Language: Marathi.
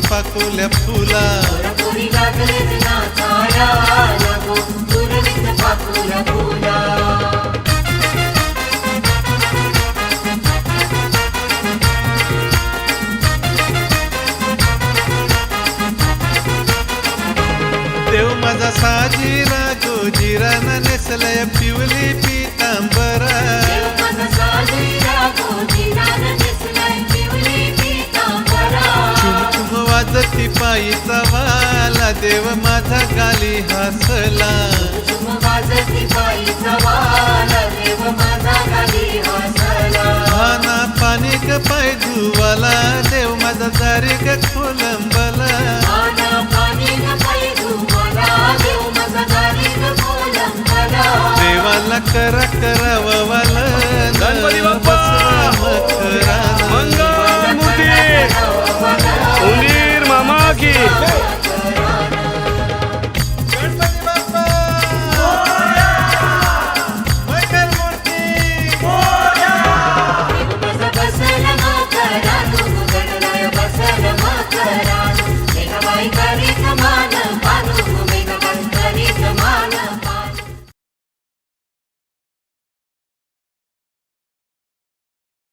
पाकोल्या फुला. देव माझा साजीरा गोजीराना नेसलय पिवली पितांबरा. वाला देव माझा गाली हसला. वाला हाना पाणी ग पाय धुवाला देव माझा दारी ग खोलंबला. देवाला करा करावा Hey!